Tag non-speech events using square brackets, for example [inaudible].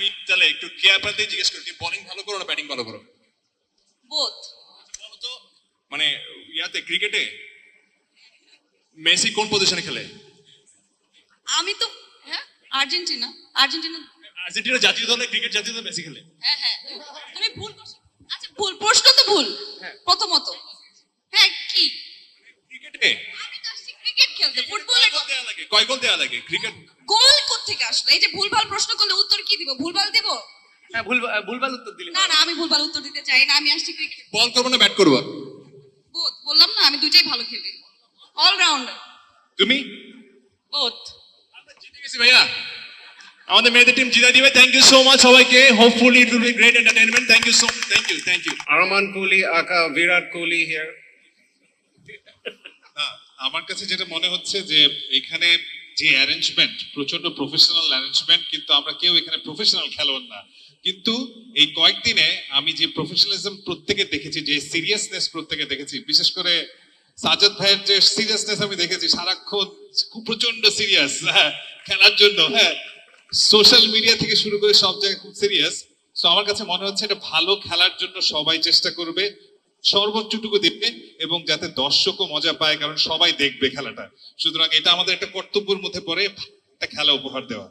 আমি তাহলে একটু কেয়ার পাতে জিজ্ঞেস করি বোলিং ভালো করো না ব্যাটিং ভালো করো? বোথ তো মানে ইয়াতে ক্রিকেটে মেসি কোন পজিশনে খেলে? আমি তো হ্যাঁ আর্জেন্টিনা আর্জেন্টিনা। আর্জেন্টিনা জাতীয় দলে ক্রিকেট জাতীয় দলে মেসি খেলে। হ্যাঁ হ্যাঁ তুমি ভুল করছ। আচ্ছা ভুল প্রশ্ন তো ভুল প্রথমত। হ্যাঁ কি? ক্রিকেটে আমি তো ক্রিকেট খেলতে ফুটবলে কয় গোল দেওয়া লাগে? ক্রিকেট গোল কোত্থেকে আসলো? এই যে ভুলভাল প্রশ্ন করলে উত্তর কি দিব? ভুলভাল দেব? হ্যাঁ ভুল ভুলভাল উত্তর দিলে। না না আমি ভুলভাল উত্তর দিতে চাই না আমি আসছি ক্রিকেট বল করব না ব্যাট করব। বোথ বললাম না আমি দুইটাই ভালো খেলি। অলরাউন্ডার তুমি? আমরা জিতে গেছি ভাইয়া। আমাদের মেয়েদের টিম জিতে দিবে। থ্যাংক ইউ সো মাচ সবাইকে। Hopefully it will be great entertainment thank you so thank you thank you Arman Kohli, aka Virat Kohli here. না [laughs] আমার কাছে যেটা মনে হচ্ছে যে এখানে যে অ্যারেঞ্জমেন্ট প্রচণ্ড প্রফেশনাল অ্যারেঞ্জমেন্ট কিন্তু আমরা কেউ এখানে প্রফেশনাল খেলোয়াড় না। কিন্তু এই কয়েকদিনে আমি যে প্রফেশনালিজম প্রত্যেকে দেখেছি, যে সিরিয়াসনেস প্রত্যেকে দেখেছি, বিশেষ করে সাজাদ ভাইয়ের যে সিরিয়াসনেস আমি দেখেছি, সারাক্ষণ খুব প্রচণ্ড সিরিয়াস হ্যাঁ খেলার জন্য হ্যাঁ। সোশ্যাল মিডিয়া থেকে শুরু করে সব জায়গায় খুব সিরিয়াস তো আমার কাছে মনে হচ্ছে এটা ভালো খেলার জন্য সবাই চেষ্টা করবে। সর্বোচ্চটুকু দেবে। এবং যাতে দর্শকও মজা পায়, কারণ সবাই দেখবে খেলাটা। সুতরাং এটা আমাদের একটা কর্তব্যের মধ্যে পড়ে একটা খেলা উপহার দেওয়া।